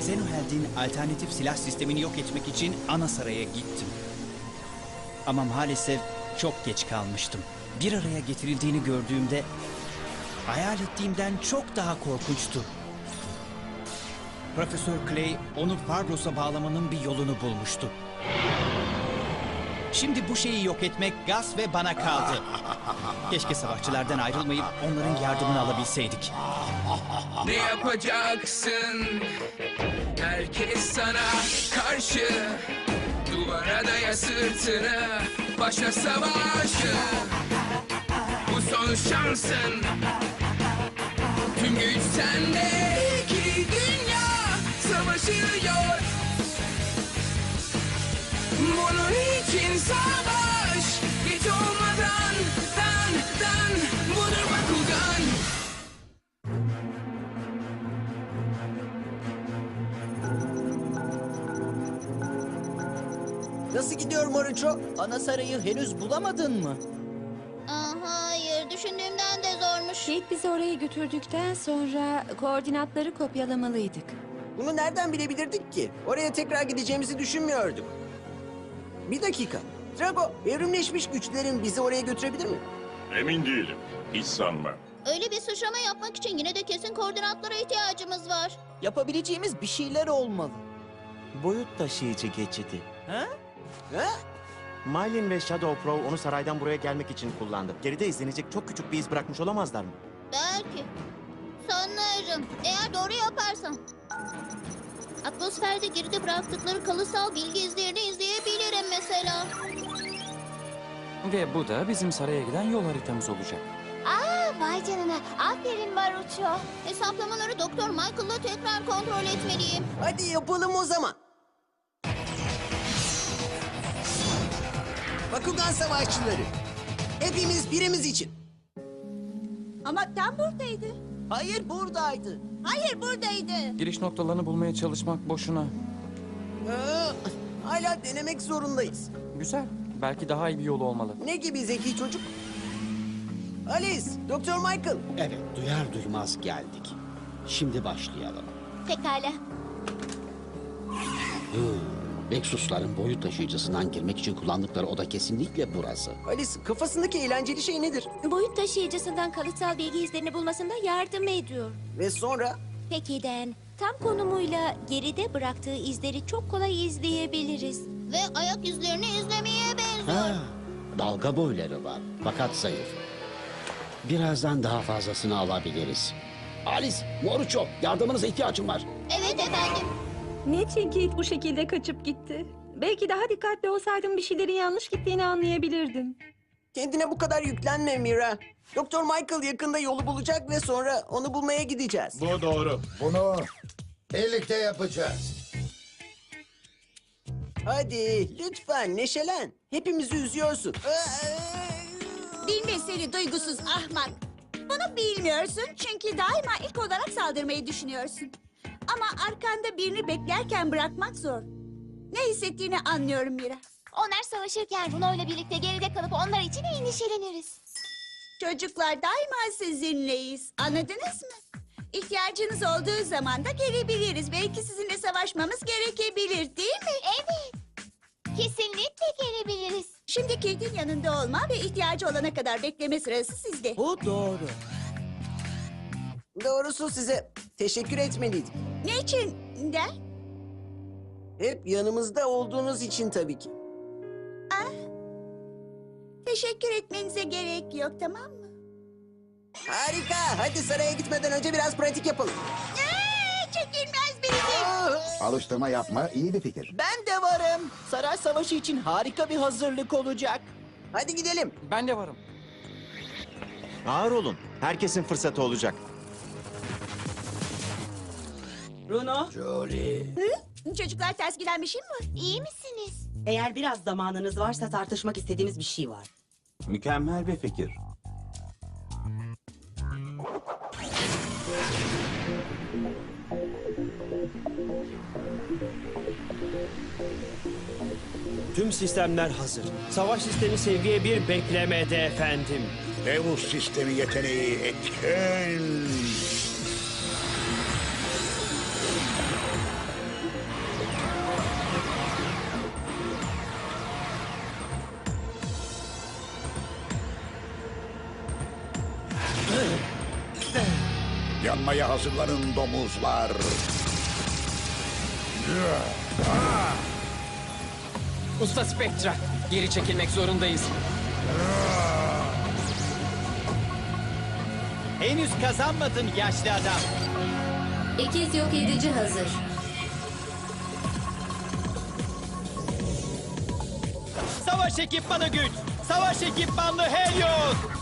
Zenoheld'in alternatif silah sistemini yok etmek için ana saraya gittim. Ama maalesef çok geç kalmıştım. Bir araya getirildiğini gördüğümde hayal ettiğimden çok daha korkunçtu. Profesör Clay onu Farbros'a bağlamanın bir yolunu bulmuştu. Şimdi bu şeyi yok etmek Gus ve bana kaldı. Keşke savaşçılardan ayrılmayıp onların yardımını alabilseydik. Ne yapacaksın? Herkes sana karşı. Duvara daya sırtını Başla savaşı. Bu son şansın. Tüm güç sende. İki dünya savaşıyor. Bunun için savaş. Geç olmadan gidiyor Moruço? Ana sarayı henüz bulamadın mı? Aa, hayır, düşündüğümden de zormuş. Kate bizi oraya götürdükten sonra koordinatları kopyalamalıydık. Bunu nereden bilebilirdik ki? Oraya tekrar gideceğimizi düşünmüyorduk. Bir dakika. Drago, evrimleşmiş güçlerin bizi oraya götürebilir mi? Emin değilim. Hiç sanmam. Öyle bir sıçrama yapmak için yine de kesin koordinatlara ihtiyacımız var. Yapabileceğimiz bir şeyler olmalı. Boyut taşıyıcı geçidi. Ha? Ha? Mylin ve Shadow Pro onu saraydan buraya gelmek için kullandı. Geride izlenecek çok küçük bir iz bırakmış olamazlar mı? Belki. Sanırım. Eğer doğru yaparsam. Atmosferde geride bıraktıkları kalıtsal bilgi izlerini izleyebilirim mesela. Ve bu da bizim saraya giden yol haritamız olacak. Aa, vay canına. Aferin Maruço. Hesaplamaları Doktor Michael'la tekrar kontrol etmeliyim. Hadi yapalım o zaman. Bakugan savaşçıları. Hepimiz birimiz için. Ama tam buradaydı. Hayır buradaydı. Hayır buradaydı. Giriş noktalarını bulmaya çalışmak boşuna. Aa, hala denemek zorundayız. Güzel. Belki daha iyi bir yolu olmalı. Ne gibi zeki çocuk? Alice, Doktor Michael. Evet, duyar duymaz geldik. Şimdi başlayalım. Pekala. Vexusların boyut taşıyıcısından girmek için kullandıkları oda kesinlikle burası. Alice, kafasındaki eğlenceli şey nedir? Boyut taşıyıcısından kalıtsal bilgi izlerini bulmasında yardım ediyor. Ve sonra Peki Den, tam konumuyla geride bıraktığı izleri çok kolay izleyebiliriz. Ve ayak izlerini izlemeye benziyor. Ha, dalga boyları var fakat zayıf. Birazdan daha fazlasını alabiliriz. Alice, Moruço, yardımınıza ihtiyacım var. Evet efendim. Niçin Kate bu şekilde kaçıp gitti? Belki daha dikkatli olsaydım bir şeylerin yanlış gittiğini anlayabilirdim. kendine bu kadar yüklenme Mira. Doktor Michael yakında yolu bulacak ve sonra onu bulmaya gideceğiz. Bu doğru. Bunu birlikte yapacağız. Hadi lütfen neşelen. Hepimizi üzüyorsun. Bilme seni duygusuz ahmak. Bunu bilmiyorsun çünkü daima ilk olarak saldırmayı düşünüyorsun. Ama arkanda birini beklerken bırakmak zor. Ne hissettiğini anlıyorum Mira. Onlar savaşırken Runo ile birlikte geride kalıp onlar için endişeleniriz. Çocuklar daima sizinleyiz. Anladınız mı? İhtiyacınız olduğu zaman da gelebiliriz. Belki sizinle savaşmamız gerekebilir değil mi? Evet. Kesinlikle gelebiliriz. Şimdi Kate'in yanında olma ve ihtiyacı olana kadar bekleme sırası sizde. Bu doğru. Doğrusu size teşekkür etmeliydim. Niçin der? Hep yanımızda olduğunuz için tabii ki. Teşekkür etmenize gerek yok tamam mı? Harika. Hadi saraya gitmeden önce biraz pratik yapalım. Ee, çekilmez biridir. Alıştırma yapma iyi bir fikir. Ben de varım. Saray Savaşı için harika bir hazırlık olacak. Hadi gidelim. Ben de varım. Ağır olun. Herkesin fırsatı olacak. Jolie. Çocuklar ters giden bir şey mi var? İyi misiniz? Eğer biraz zamanınız varsa tartışmak istediğimiz bir şey var. Mükemmel bir fikir. Tüm sistemler hazır. Savaş sistemi seviye bir beklemede efendim. Devus sistemi yeteneği etkin. Hazırlanın domuzlar. Usta Spectra, geri çekilmek zorundayız. Henüz kazanmadın yaşlı adam. İkiz yok edici hazır. Savaş ekipmanı güç. Savaş ekipmanlı Helios.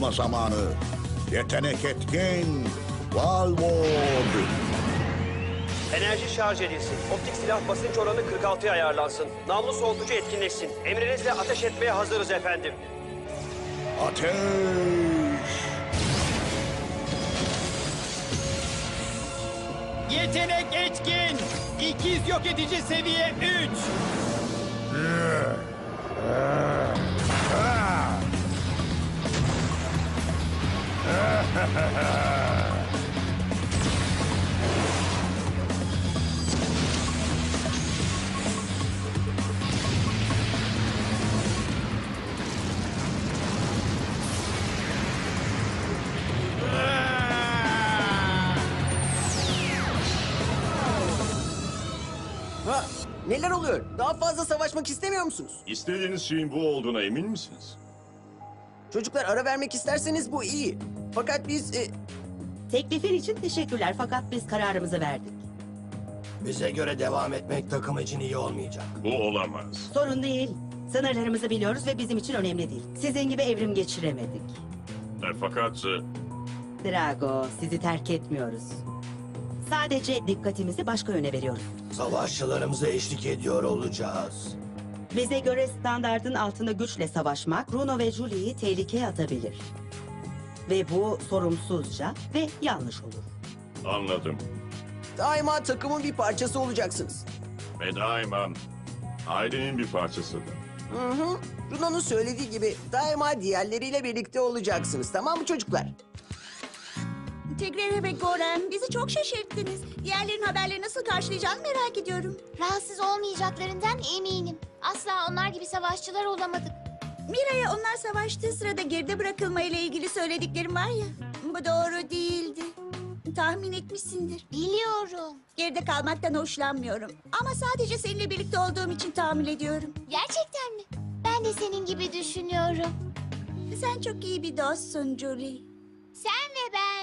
Kaybolma zamanı. Yetenek etkin. Valvod. Enerji şarj edilsin. Optik silah basınç oranı 46'ya ayarlansın. Namlu soğutucu etkinleşsin. Emrinizle ateş etmeye hazırız efendim. Ateş. Yetenek etkin. İkiz yok edici seviye 3. Ha, neler oluyor? Daha fazla savaşmak istemiyor musunuz? İstediğiniz şeyin bu olduğuna emin misiniz? Çocuklar ara vermek isterseniz bu iyi. Fakat biz... e, Teklifin için teşekkürler fakat biz kararımızı verdik. Bize göre devam etmek takım için iyi olmayacak. Bu olamaz. Sorun değil. Sınırlarımızı biliyoruz ve bizim için önemli değil. Sizin gibi evrim geçiremedik. E, fakat e, Drago, sizi terk etmiyoruz. Sadece dikkatimizi başka yöne veriyoruz. Savaşçılarımıza eşlik ediyor olacağız. Bize göre standardın altında güçle savaşmak Bruno ve Julie'yi tehlikeye atabilir. Ve bu sorumsuzca ve yanlış olur. anladım. daima takımın bir parçası olacaksınız. Ve daima ailenin bir parçasıdır. Hı hı. Runa'nın söylediği gibi daima diğerleriyle birlikte olacaksınız. Tamam mı çocuklar? Tegrere ve Gorem bizi çok şaşırttınız. Diğerlerin haberleri nasıl karşılayacağını merak ediyorum. Rahatsız olmayacaklarından eminim. Asla onlar gibi savaşçılar olamadık. Mira'ya onlar savaştığı sırada geride bırakılmayla ilgili söylediklerim var ya. Bu doğru değildi. Tahmin etmişsindir. Biliyorum. Geride kalmaktan hoşlanmıyorum. Ama sadece seninle birlikte olduğum için tahammül ediyorum. Gerçekten mi? Ben de senin gibi düşünüyorum. Sen çok iyi bir dostsun Julie. Sen ve ben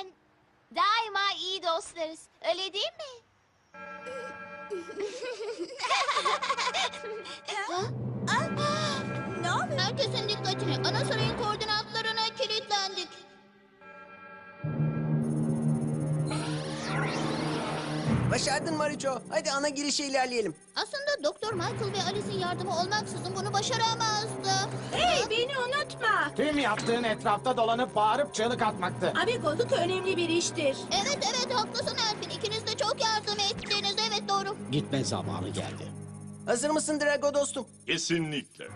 daima iyi dostlarız. Öyle değil mi? Ha? Başardın Maricho. Hadi ana girişe ilerleyelim. Aslında Doktor Michael ve Alice'in yardımı olmaksızın bunu başaramazdı. Hey beni unutma. Tüm yaptığın etrafta dolanıp bağırıp çığlık atmaktı. Amigo'luk önemli bir iştir. Evet evet haklısın Elfin. İkiniz de çok yardım ettiniz. Evet doğru. Gitme zamanı geldi. Hazır mısın Drago dostum? Kesinlikle.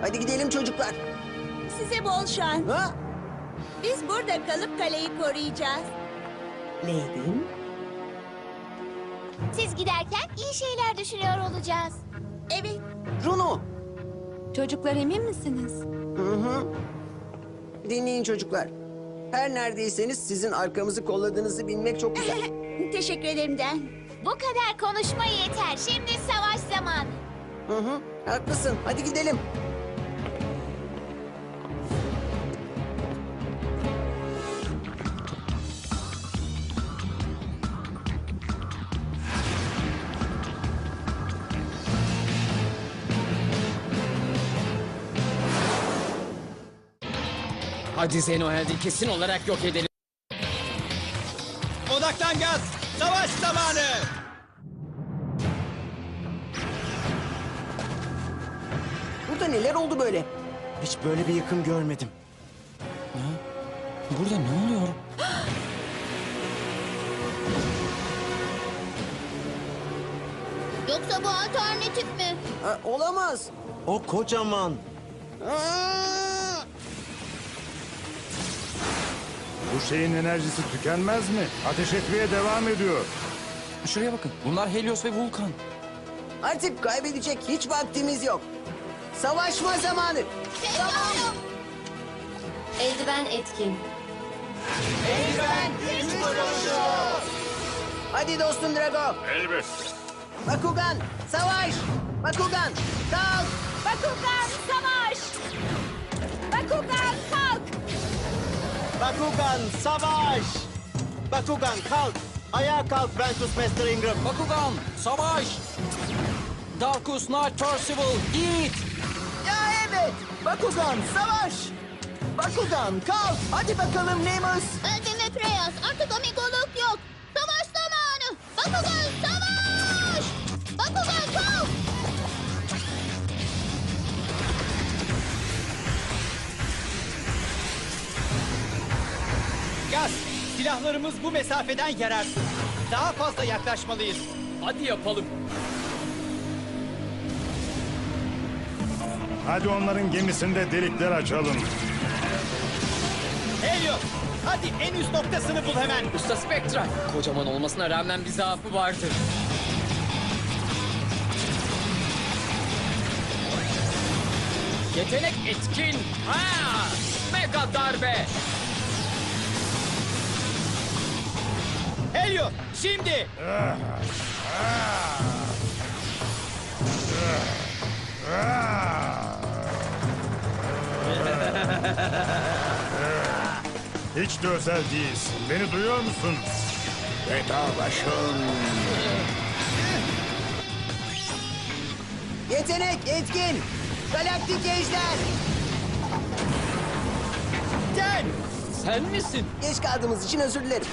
Hadi gidelim çocuklar. Size bol şans. Ha? Biz burada kalıp kaleyi koruyacağız. Lady'm, Siz giderken iyi şeyler düşünüyor olacağız. Evet. Runo. Çocuklar emin misiniz? Hı hı. Dinleyin çocuklar. Her neredeyseniz sizin arkamızı kolladığınızı bilmek çok güzel. Teşekkür ederim Den. Bu kadar konuşma yeter. Şimdi savaş zamanı. Hı hı. Haklısın. Hadi gidelim. Hadi Zenoel'de kesin olarak yok edelim. Odaklan gaz. Savaş zamanı. Burada neler oldu böyle? Hiç böyle bir yıkım görmedim. Burada ne oluyor? Yoksa bu alternatif mi? Ha, olamaz. O kocaman. Aa! Bu şeyin enerjisi tükenmez mi? Ateş etmeye devam ediyor. Şuraya bakın. Bunlar Helios ve Vulkan. Artık kaybedecek hiç vaktimiz yok. Savaşma zamanı. Eldiven etkin. Hadi dostum Drago. Elbet. Bakugan, savaş. Bakugan, kalk. Bakugan savaş! Bakugan savaş! Bakugan kalk! Ayağa kalk Ventus Master Ingram. Bakugan, savaş! Darkus Knight Percival, git! Ya evet. Bakugan, savaş. Bakugan, kalk. Hadi bakalım Nemus. Öldüm ve Preyas. Artık amigoluk silahlarımız bu mesafeden yararsız. Daha fazla yaklaşmalıyız. Hadi yapalım. Hadi onların gemisinde delikler açalım. Helio, hadi en üst noktasını bul hemen. Usta Spectra. Kocaman olmasına rağmen bir zaafı vardır. Yetenek etkin. Ha! Mega darbe. Helio, şimdi. Hiç de özel değilsin. Beni duyuyor musun? Vedalaşın. Yetenek, etkin. Galaktik ejder. Gel. Sen misin? Geç kaldığımız için özür dilerim.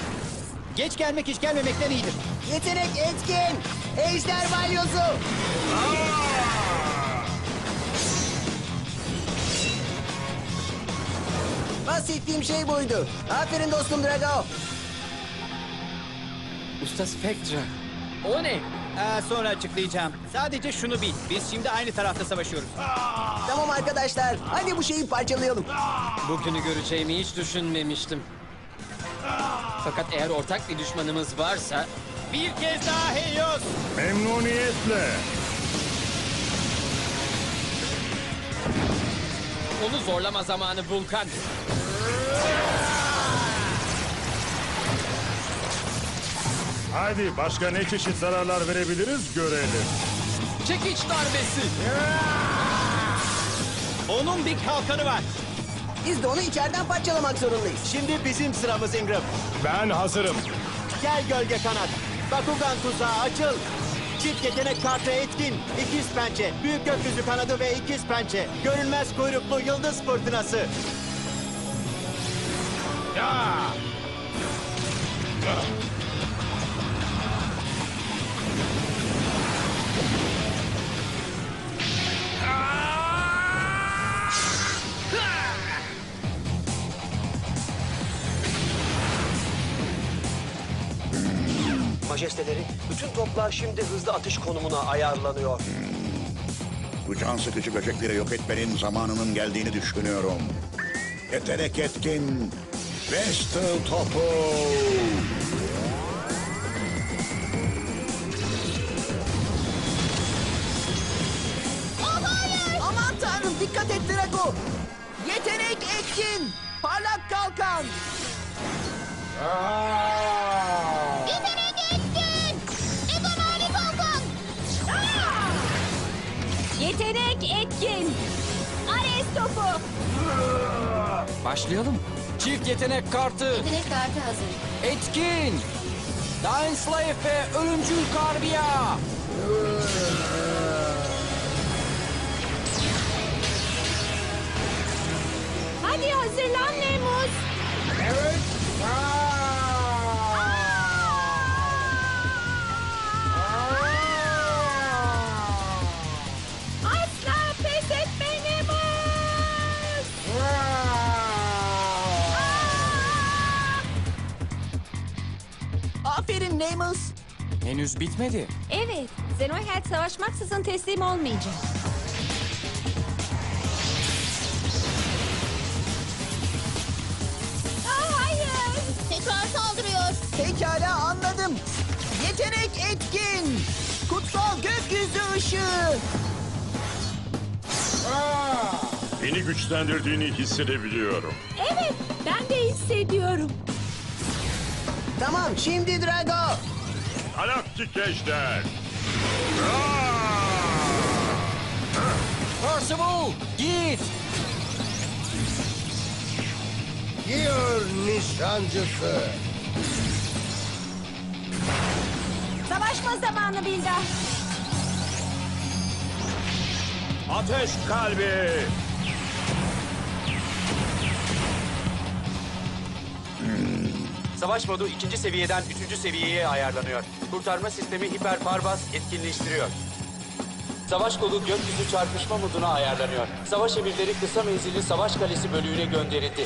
Geç gelmek hiç gelmemekten iyidir. Yetenek, etkin. Ejder balyozu. Bahsettiğim şey buydu. Aferin dostum Drago. Usta Spectra. O ne? Ee, sonra açıklayacağım. Sadece şunu bil. Biz şimdi aynı tarafta savaşıyoruz. Tamam arkadaşlar. Hadi bu şeyi parçalayalım. Bugünü göreceğimi hiç düşünmemiştim. Fakat eğer ortak bir düşmanımız varsa Bir kez daha Helios. Memnuniyetle. onu zorlama zamanı Vulkan. Hadi başka ne çeşit zararlar verebiliriz görelim. Çekiç darbesi. Onun bir kalkanı var. Biz de onu içeriden parçalamak zorundayız. Şimdi bizim sıramız Ingram. Ben hazırım. Gel gölge kanat. Bakugan tuzağı açıl. Çift yetenek kartı etkin. İkiz pençe, büyük gökyüzü kanadı ve ikiz pençe. Görünmez kuyruklu yıldız fırtınası. Majesteleri, bütün toplar şimdi hızlı atış konumuna ayarlanıyor. Bu can sıkıcı böcekleri yok etmenin zamanının geldiğini düşünüyorum. Yetenek etkin. Vestal topu. Aman tanrım dikkat et Drago. Yetenek, etkin. Parlak kalkan. Yetenek topu! Başlayalım. Çift yetenek kartı, Yetenek kartı hazır. etkin! Dying Slave ve Ölümcül Karbiya! Hadi hazırlan Nemus! Asla Henüz bitmedi. Evet, Zenoheld savaşmaksızın teslim olmayacak. Aa, hayır! Pekala anladım. Yetenek etkin. Kutsal gökyüzü ışığı. Beni güçlendirdiğini hissedebiliyorum. Evet, ben de hissediyorum. Tamam şimdi Drago. Galaktik ejder. Percival git. Gir nişancısı. Savaşma zamanı Bilda. Ateş kalbi. Savaş modu ikinci seviyeden üçüncü seviyeye ayarlanıyor. Kurtarma sistemi hiper parbas etkinleştiriyor. Savaş kolu gökyüzü çarpışma moduna ayarlanıyor. Savaş emirleri kısa menzilli savaş kalesi bölüğüne gönderildi.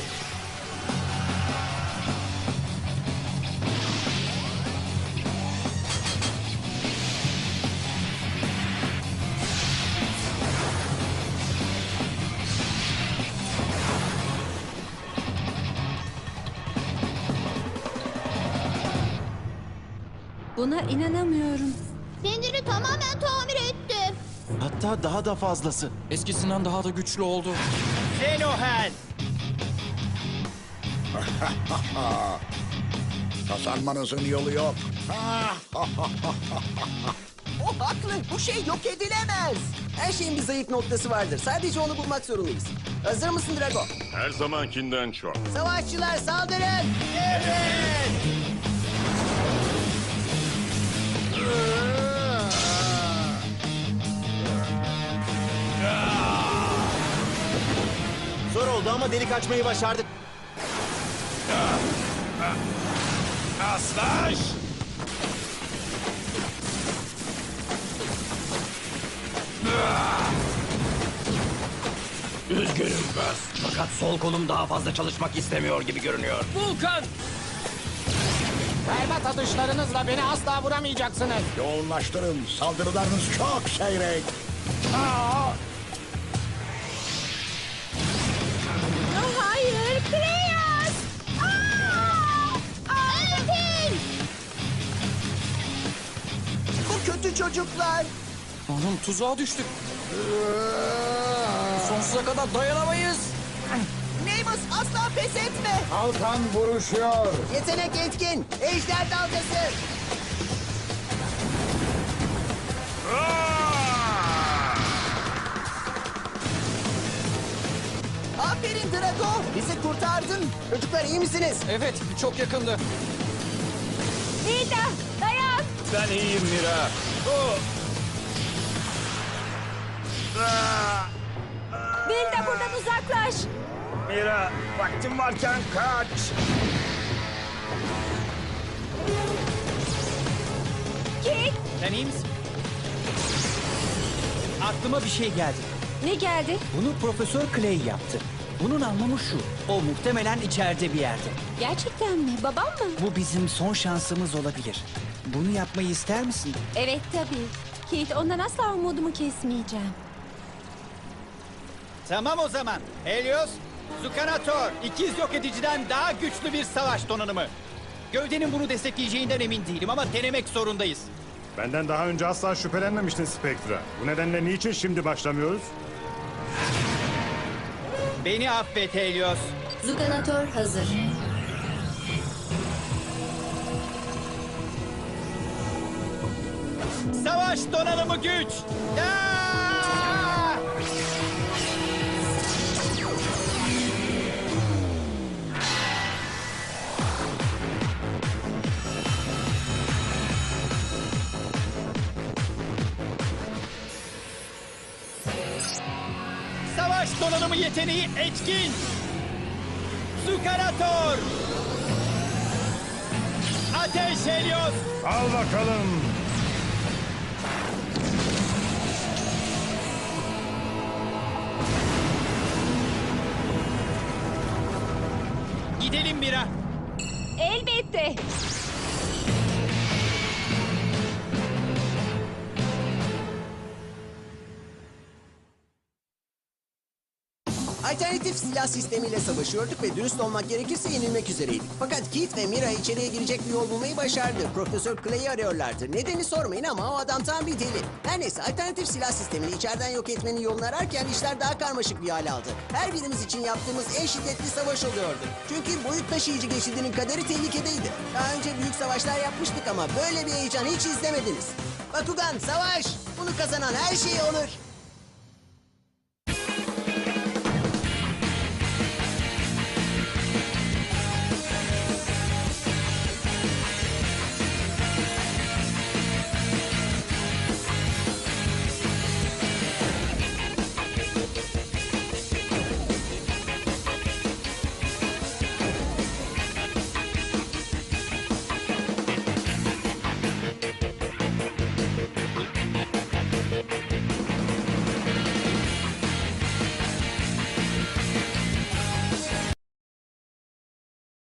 Hatta daha da fazlası. Eskisinden daha da güçlü oldu. Zenohen! Kazanmanızın yolu yok. O haklı. Bu şey yok edilemez. Her şeyin bir zayıf noktası vardır. Sadece onu bulmak zorundayız. Hazır mısın Drago? Her zamankinden çok. Savaşçılar saldırın. Evet. Oldu ama delik açmayı başardık. Aslaş! Üzgünüm Gus. Fakat sol kolum daha fazla çalışmak istemiyor gibi görünüyor. Vulkan! Berbat atışlarınızla beni asla vuramayacaksınız. Yoğunlaştırın. Saldırılarınız çok seyrek. hayır, çocuklar. Oğlum tuzağa düştük. Sonsuza kadar dayanamayız. Neymos asla pes etme. Kalkan vuruşuyor. Yetenek etkin. Ejder dalgası. Aferin Drago. Bizi kurtardın. Çocuklar iyi misiniz? Evet çok yakındı. Dayan! Ben iyiyim Mira. Bilda buradan uzaklaş. Mira vaktim varken kaç. Kit, Sen iyi misin? Aklıma bir şey geldi. Ne geldi? Bunu Profesör Clay yaptı. Bunun anlamı şu. O muhtemelen içeride bir yerde. Gerçekten mi? Babam mı? Bu bizim son şansımız olabilir. Bunu yapmayı ister misin? Evet tabii. Kate ondan asla umudumu kesmeyeceğim. Tamam o zaman. Helios, Zukanator, ikiz yok ediciden daha güçlü bir savaş donanımı. Gövdenin bunu destekleyeceğinden emin değilim ama denemek zorundayız. Benden daha önce asla şüphelenmemiştin Spectra. Bu nedenle niçin şimdi başlamıyoruz? Beni affet Helios. Zuganator hazır. Savaş donanımı güç. Aa! Savaş donanımı yeteneği etkin. Zukarator. Ateş Helios. Al bakalım. Gidelim Mira. Elbette. Alternatif silah sistemiyle savaşıyorduk ve dürüst olmak gerekirse yenilmek üzereydik. Fakat Keith ve Mira içeriye girecek bir yol bulmayı başardı. Profesör Clay'i arıyorlardı. Nedeni sormayın ama o adam tam bir deli. Her neyse alternatif silah sistemini içeriden yok etmenin yolunu ararken işler daha karmaşık bir hale aldı. Her birimiz için yaptığımız en şiddetli savaş oluyordu. Çünkü boyut taşıyıcı geçidinin kaderi tehlikedeydi. Daha önce büyük savaşlar yapmıştık ama böyle bir heyecan hiç izlemediniz. Bakugan savaş! Bunu kazanan her şeyi olur.